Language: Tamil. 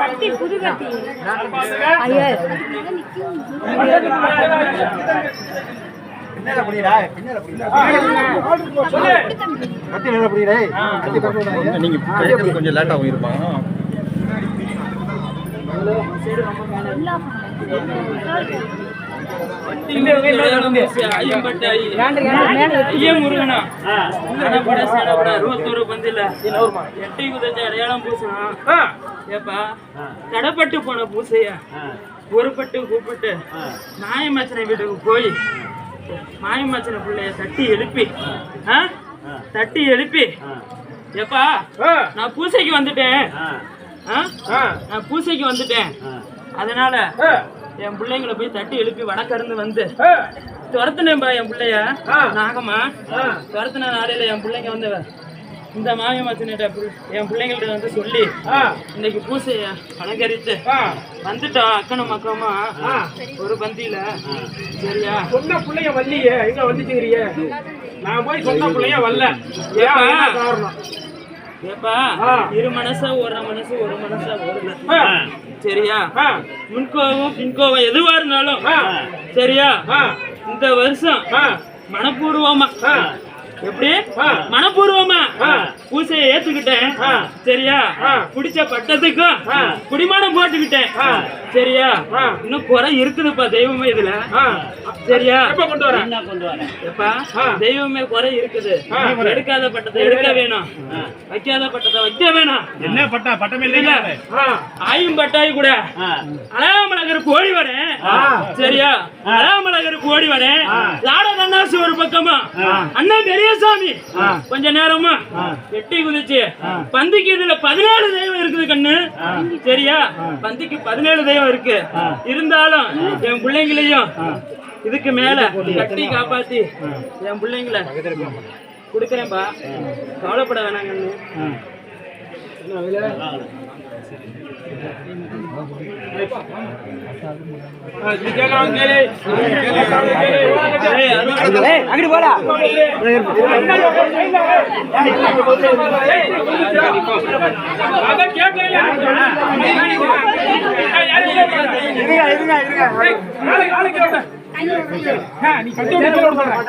கட்டி புது கட்டி ஐயா பின்னால புடிடா பின்னால புடிடா சொல்லு கத்தி மேல புடிடா கத்தி பக்கம் நீங்க பேசுறது கொஞ்சம் லேட் ஆகும் இருப்பாங்க. ஐயம் முருகனா அடப்பட தடப்பட்டு போன பூசையா ஒருப்பட்டு கூப்பிட்டு மாயமச்சனை வீட்டுக்கு போய் மாயமச்சனை பிள்ளைய தட்டி எழுப்பி? தட்டி எழுப்பி ஏப்பா ஆ. நான் பூசைக்கு வந்துட்டேன். நான் பூசைக்கு வந்துட்டேன். அதனால என் பிள்ளைங்களை போய் தட்டி எழுப்பி வடக்கருந்து வந்து துரத்துனேன்பா என் பிள்ளைய. நாகமா. துரத்துன நாளையில என் பிள்ளைங்க வந்து இந்த மாமிய மச்சனிட்ட என் பிள்ளைங்கள்ட்ட வந்து சொல்லி இன்னைக்கு பூசைய அலங்கரித்து வந்துட்டோம் அக்கனும் மக்கமா ஒரு பந்தியில. சரியா? சொன்ன பிள்ளைய வரலையே எங்க வந்துச்சுங்கிறியே? நான் போய் சொன்ன பிள்ளைய வரல ஏன் காரணம்? ஏப்பா. இரு மனசா ஒரு மனசு ஒரு மனசா ஒரு. சரியா? முன்கோவம் பின்கோவம் எதுவா இருந்தாலும். சரியா? இந்த வருஷம் மனப்பூர்வமா. எப்படி. மனப்பூர்வமா. பூசையை ஏத்துக்கிட்டேன். சரியா. குடிச்ச பட்டத்துக்கும். குடிமானம் போட்டுக்கிட்டேன். சரியா. இன்னும் குறை இருக்குதுப்பா தெய்வமே இதுல. சரியா? எப்ப கொண்டு வரேன். எப்பா. தெய்வமே குறை இருக்குது. எடுக்காத பட்டத்தை எடுக்க வேணும். வைக்காத பட்டத்தை வைக்க வேணும். என்ன பட்டா? பட்டமே இல்ல. ஆயும் பட்டாய் கூட. அழகாமலகருக்கு ஓடி வரேன். சரியா? அழகாமலகருக்கு ஓடி வரேன். லாட அண்ணன் பெரியசாமி. கொஞ்ச நேரமா. வெட்டி குதிச்சு. பந்திக்கு இதுல பதினேழு தெய்வம் இருக்குது கண்ணு. சரியா? பந்திக்கு பதினேழு தெய்வம் இருக்கு. இருந்தாலும் என் பிள்ளைங்களையும் இதுக்கு மேல கட்டி காப்பாத்தி என் பிள்ளைங்களை கொடுக்குறேன்பா. கவலைப்பட வேணாம் அங்கிட்டு போடா இருங்க இருங்க இருங்க நாளைக்கு நாளைக்கு வரேன். ஆ, நீ கட்டி விட்டு கீழே விட சொல்றேன்.